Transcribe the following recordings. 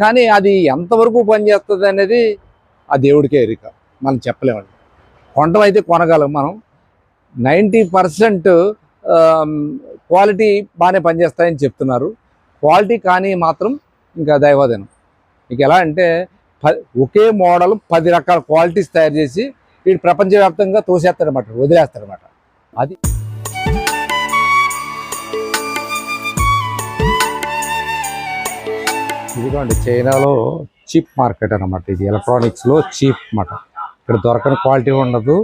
కానీ అది ఎంతవరకు పనిచేస్తుంది అనేది ఆ దేవుడికే ఎరిక. మనం చెప్పలేమండి. కొండమైతే కొనగలం మనం. నైంటీ పర్సెంట్ క్వాలిటీ బాగానే పనిచేస్తాయని చెప్తున్నారు. క్వాలిటీ కానీ మాత్రం ఇంకా దైవదనం. మీకు ఎలా అంటే ప- ఒకే మోడల్ పది రకాల క్వాలిటీస్ తయారు చేసి వీడు ప్రపంచవ్యాప్తంగా తోసేస్తారనమాట వదిలేస్తారనమాట అది ఇదిగోండి చైనాలో చీప్ మార్కెట్ అన్నమాట ఇది. ఎలక్ట్రానిక్స్లో చీప్ అన్నమాట ఇక్కడ దొరకని క్వాలిటీ ఉండదు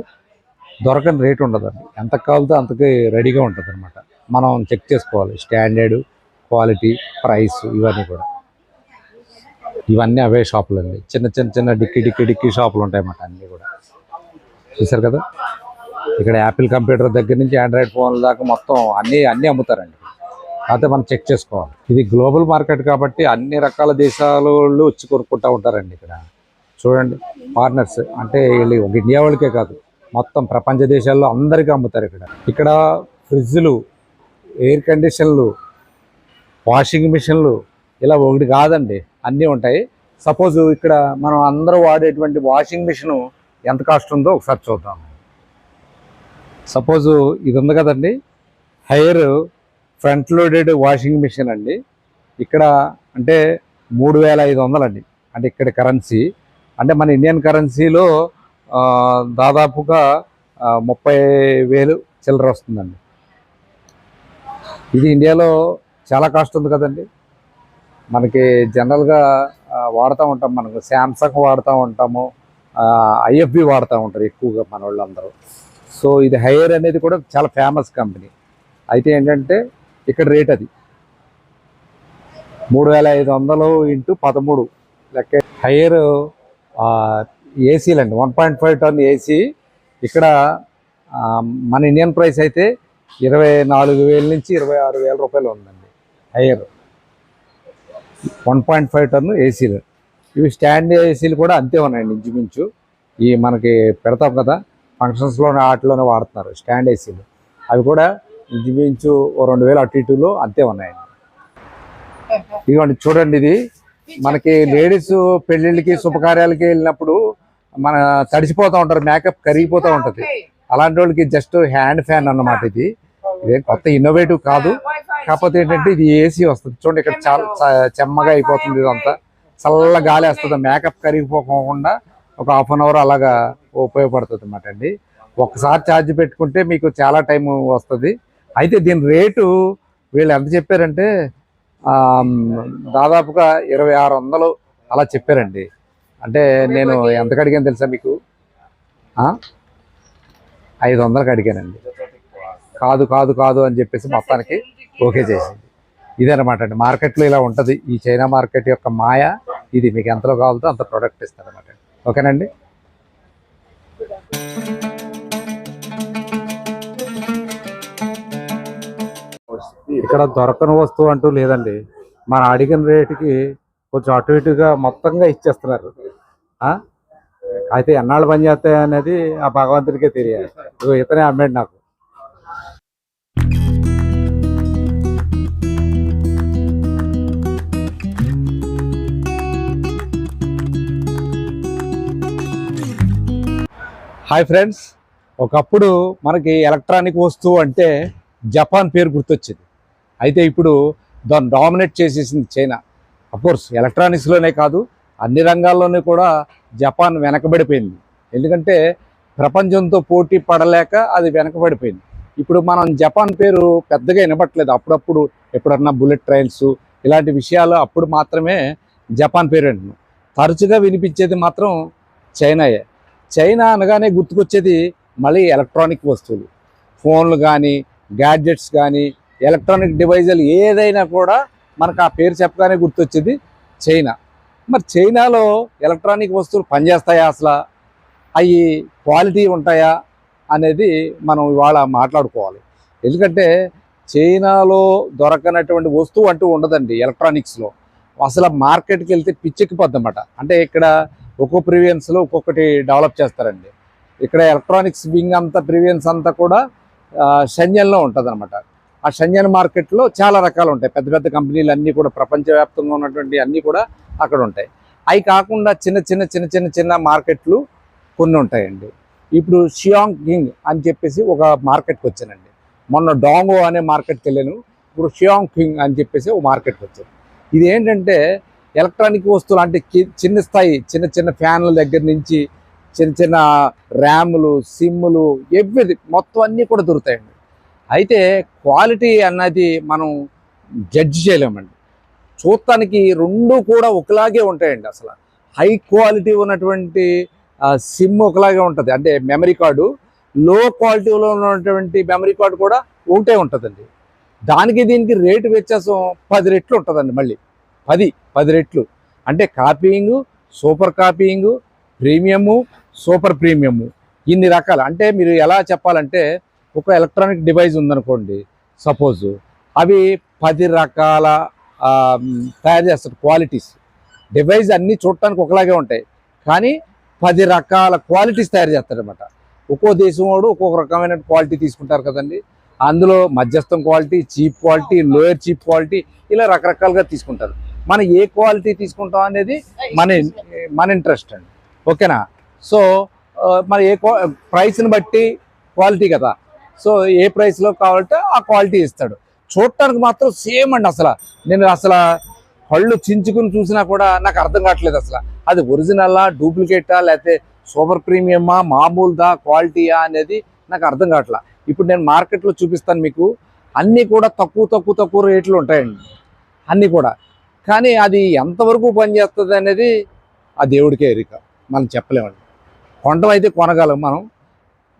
దొరకని రేట్ ఉండదండి. ఎంత కావాలితే అంతకి రెడీగా ఉంటుంది అనమాట మనం చెక్ చేసుకోవాలి స్టాండర్డ్ క్వాలిటీ ప్రైస్ ఇవన్నీ కూడా. ఇవన్నీ అవే షాపులు అండి చిన్న చిన్న చిన్న డిక్కి డిక్కి డిక్కి షాపులు ఉంటాయి అన్నమాట అన్నీ కూడా. చూసారు కదా? ఇక్కడ యాపిల్ కంప్యూటర్ దగ్గర నుంచి ఆండ్రాయిడ్ ఫోన్ల దాకా మొత్తం అన్నీ అన్నీ అమ్ముతారండి. అయితే మనం చెక్ చేసుకోవాలి. ఇది గ్లోబల్ మార్కెట్ కాబట్టి అన్ని రకాల దేశాల వాళ్ళు వచ్చి కొనుక్కుంటూ ఉంటారండి ఇక్కడ. చూడండి పార్ట్నర్స్ అంటే వీళ్ళు ఒక ఇండియా వాళ్ళకే కాదు మొత్తం ప్రపంచ దేశాల్లో అందరికీ అమ్ముతారు ఇక్కడ. ఇక్కడ ఫ్రిడ్జ్లు ఎయిర్ కండిషన్లు వాషింగ్ మిషన్లు ఇలా ఒకటి కాదండి అన్నీ ఉంటాయి. సపోజ్ ఇక్కడ మనం అందరూ వాడేటువంటి వాషింగ్ మిషన్ ఎంత కాస్ట్ ఉందో ఒకసారి చూద్దాం. సపోజ్ ఇది ఉంది కదండి Haier front loaded washing machine అండి. ఇక్కడ అంటే మూడు వేల ఐదు వందలండి అంటే ఇక్కడ కరెన్సీ. అంటే మన ఇండియన్ కరెన్సీలో దాదాపుగా ముప్పై వేలు చిల్లర వస్తుందండి. ఇది ఇండియాలో చాలా కాస్ట్ ఉంది కదండి. మనకి జనరల్గా వాడుతూ ఉంటాం మనకు శాంసంగ్ వాడుతూ ఉంటాము. ఐఎఫ్బి వాడుతూ ఉంటారు ఎక్కువగా మన వాళ్ళందరూ. సో ఇది హైయర్ అనేది కూడా చాలా ఫేమస్ కంపెనీ. అయితే ఏంటంటే ఇక్కడ రేట్ అది. మూడు వేల ఐదు వందలు ఇంటూ పదమూడు. లెక్క. హైయర్ ఏసీలు అండి one point five ton AC ఇక్కడ మన ఇండియన్ ప్రైస్ అయితే ఇరవై నాలుగు వేల నుంచి ఇరవై ఆరు వేల రూపాయలు ఉందండి. Haier one point five ton ఏసీలు ఇవి స్టాండ్ ఏసీలు కూడా అంతే ఉన్నాయండి ఇంచుమించు. ఈ మనకి పెడతాం కదా ఫంక్షన్స్లోనే ఆటలోనే వాడుతున్నారు స్టాండ్ ఏసీలు అవి కూడా ఇంచుమించు రెండు వేలు అటు ఇటులో అంతే ఉన్నాయండి ఇదిగోండి చూడండి ఇది. మనకి లేడీస్ పెళ్ళిళ్ళకి శుభకార్యాలకి వెళ్ళినప్పుడు మన తడిసిపోతూ ఉంటారు మేకప్ కరిగిపోతూ ఉంటుంది. అలాంటి వాళ్ళకి జస్ట్ హ్యాండ్ ఫ్యాన్ అన్నమాట ఇది. ఇదేం కొత్త ఇన్నోవేటివ్ కాదు. కాకపోతే ఏంటంటే ఇది ఏసీ వస్తుంది. చూడండి ఇక్కడ చాలా చెమ్మగా అయిపోతుంది ఇదంతా. చల్ల గాలి వస్తుంది. మేకప్ కరిగిపోకుండా ఒక హాఫ్ అన్ అవర్ అలాగా ఉపయోగపడుతుంది అన్నమాట అండి. ఒకసారి ఛార్జ్ పెట్టుకుంటే మీకు చాలా టైం వస్తుంది. అయితే దీని రేటు వీళ్ళు ఎంత చెప్పారంటే దాదాపుగా ఇరవై ఆరు వందలు అలా చెప్పారండి. అంటే నేను ఎంతకు అడిగాను తెలుసా మీకు? ఐదు వందలకు అడిగానండి. కాదు కాదు కాదు అని చెప్పేసి మొత్తానికి ఓకే చేసింది. ఇదనమాట అండి. మార్కెట్లో ఇలా ఉంటుంది. ఈ చైనా మార్కెట్ యొక్క మాయ ఇది మీకు ఎంతలో కావాలో అంత ప్రోడక్ట్ ఇస్తారనమాట ఓకేనండి ఇక్కడ దొరకని వస్తువు అంటూ లేదండి. మనం అడిగిన రేటుకి కొంచెం అటు ఇటుగా మొత్తంగా ఇచ్చేస్తున్నారు. అయితే ఎన్నాళ్ళు పనిచేస్తాయి అనేది ఆ భగవంతుడికే తెలియాలి. ఇతనే అమ్మాడు నాకు. హాయ్ ఫ్రెండ్స్ ఒకప్పుడు మనకి ఎలక్ట్రానిక్ వస్తువు అంటే జపాన్ పేరు గుర్తొచ్చింది. అయితే ఇప్పుడు దాన్ని డామినేట్ చేసేసింది చైనా. అఫ్కోర్స్ ఎలక్ట్రానిక్స్లోనే కాదు అన్ని రంగాల్లోనే కూడా జపాన్ వెనకబడిపోయింది. ఎందుకంటే ప్రపంచంతో పోటీ పడలేక అది వెనకబడిపోయింది. ఇప్పుడు మనం జపాన్ పేరు పెద్దగా వినపట్లేదు అప్పుడప్పుడు ఎప్పుడన్నా బుల్లెట్ ట్రైన్స్ ఇలాంటి విషయాలు అప్పుడు మాత్రమే జపాన్ పేరు వింటున్నాం తరచుగా వినిపించేది మాత్రం చైనాయే. చైనా అనగానే గుర్తుకొచ్చేది మళ్ళీ ఎలక్ట్రానిక్ వస్తువులు. ఫోన్లు కానీ గ్యాడ్జెట్స్ కానీ ఎలక్ట్రానిక్ డివైజులు ఏదైనా కూడా మనకు ఆ పేరు చెప్పగానే గుర్తొచ్చేది చైనా. మరి చైనాలో ఎలక్ట్రానిక్ వస్తువులు పనిచేస్తాయా అసలు? అవి క్వాలిటీ ఉంటాయా అనేది మనం ఇవాళ మాట్లాడుకోవాలి. ఎందుకంటే చైనాలో దొరకనటువంటి వస్తువు అంటూ ఉండదండి ఎలక్ట్రానిక్స్లో. అసలు మార్కెట్కి వెళ్తే పిచ్చెక్కిపోద్దన్నమాట. అంటే ఇక్కడ ఒక్కో ప్రివియన్స్లో ఒక్కొక్కటి డెవలప్ చేస్తారండి. ఇక్కడ ఎలక్ట్రానిక్స్ వింగ్ అంతా ప్రివియన్స్ అంతా కూడా ఆ, ఉంటుంది ఆ షంజన్ మార్కెట్లో చాలా రకాలు ఉంటాయి. పెద్ద పెద్ద కంపెనీలు అన్నీ కూడా ప్రపంచవ్యాప్తంగా ఉన్నటువంటి అన్నీ కూడా అక్కడ ఉంటాయి. అవి కాకుండా చిన్న చిన్న చిన్న చిన్న చిన్న మార్కెట్లు కొన్ని ఉంటాయండి. ఇప్పుడు షియాంగ్ కింగ్ అని చెప్పేసి ఒక మార్కెట్కి వచ్చానండి. మొన్న డాంగో అనే మార్కెట్కి వెళ్ళాను. ఇప్పుడు షియాంగ్ కింగ్ అని చెప్పేసి ఒక మార్కెట్కి వచ్చాను. ఇది ఏంటంటే ఎలక్ట్రానిక్ వస్తువులు అంటే చిన్న స్థాయి చిన్న చిన్న ఫ్యాన్ల దగ్గర నుంచి చిన్న చిన్న ర్యాములు సిమ్ములు ఎవ్రీ మొత్తం అన్నీ కూడా దొరుకుతాయండి. అయితే క్వాలిటీ అన్నది మనం జడ్జ్ చేయలేమండి. చూడటానికి రెండు కూడా ఒకలాగే ఉంటాయండి అసలు. హై క్వాలిటీ ఉన్నటువంటి సిమ్ ఒకలాగే ఉంటుంది. అంటే మెమరీ కార్డు లో క్వాలిటీలో ఉన్నటువంటి మెమరీ కార్డు కూడా ఒకటే ఉంటుందండి. దానికి దీనికి రేటు వ్యత్యాసం పది రెట్లు ఉంటుందండి మళ్ళీ. పది పది రెట్లు. అంటే copying super copying premium super premium. ఇన్ని రకాలు. అంటే మీరు ఎలా చెప్పాలంటే ఒక ఎలక్ట్రానిక్ డివైస్ ఉందనుకోండి సపోజ్ అవి పది రకాల తయారు చేస్తారు క్వాలిటీస్ డివైస్ అన్నీ చూడటానికి ఒకలాగే ఉంటాయి. కానీ పది రకాల క్వాలిటీస్ తయారు చేస్తారనమాట ఒక్కో దేశం వాడు ఒక్కొక్క రకమైన క్వాలిటీ తీసుకుంటారు కదండి. అందులో మధ్యస్థం quality cheap quality lower cheap quality ఇలా రకరకాలుగా తీసుకుంటారు. మనం ఏ క్వాలిటీ తీసుకుంటాం అనేది మన మన ఇంట్రెస్ట్ అండి. ఓకేనా? సో మన ఏ ప్రైస్ని బట్టి క్వాలిటీ కదా. సో ఏ ప్రైస్లో కావాలంటే ఆ క్వాలిటీ ఇస్తాడు. చూడటానికి మాత్రం సేమ్ అండి అసలు. నేను అసలు కళ్ళు చించుకుని చూసినా కూడా నాకు అర్థం కావట్లేదు అసలు. అది ఒరిజినలా డూప్లికేటా లేకపోతే సూపర్ ప్రీమియమా మామూలుదా క్వాలిటీయా అనేది నాకు అర్థం కావట్లా. ఇప్పుడు నేను మార్కెట్లో చూపిస్తాను మీకు. అన్నీ కూడా తక్కువ తక్కువ తక్కువ రేట్లు ఉంటాయండి. అన్నీ కూడా. కానీ అది ఎంతవరకు పనిచేస్తుంది అనేది ఆ దేవుడికే ఎరిక. మనం చెప్పలేమండి. కొనడం అయితే కొనగలం మనం.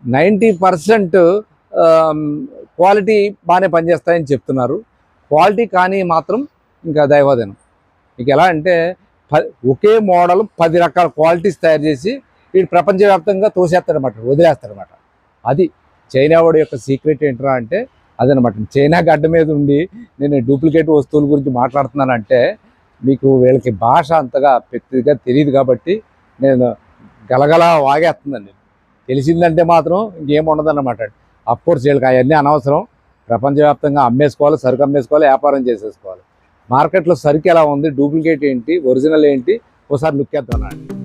నైంటీ పర్సెంట్ క్వాలిటీ బాగానే పనిచేస్తాయని చెప్తున్నారు. క్వాలిటీ కానీ మాత్రం ఇంకా దైవాదనం. మీకు ఎలా అంటే ప ఒకే మోడల్ పది రకాల క్వాలిటీస్ తయారు చేసి వీడు ప్రపంచవ్యాప్తంగా తోసేస్తాడనమాట వదిలేస్తాడనమాట అది చైనా వాడి యొక్క సీక్రెట్ ఏంటరా అంటే అదనమాట చైనా గడ్డ మీద ఉండి నేను డూప్లికేట్ వస్తువుల గురించి మాట్లాడుతున్నానంటే మీకు వీళ్ళకి భాష అంతగా పెద్దగా తెలియదు కాబట్టి నేను గలగల వాగేస్తుందండి తెలిసిందంటే మాత్రం ఇంకేం ఉండదన్నమాట. అఫ్కోర్స్ వీళ్ళకి అవన్నీ అనవసరం. ప్రపంచవ్యాప్తంగా అమ్మేసుకోవాలి సరుకు అమ్మేసుకోవాలి వ్యాపారం చేసేసుకోవాలి. మార్కెట్లో సరుకు ఎలా ఉంది డూప్లికేట్ ఏంటి ఒరిజినల్ ఏంటి ఒకసారి లుక్ అండి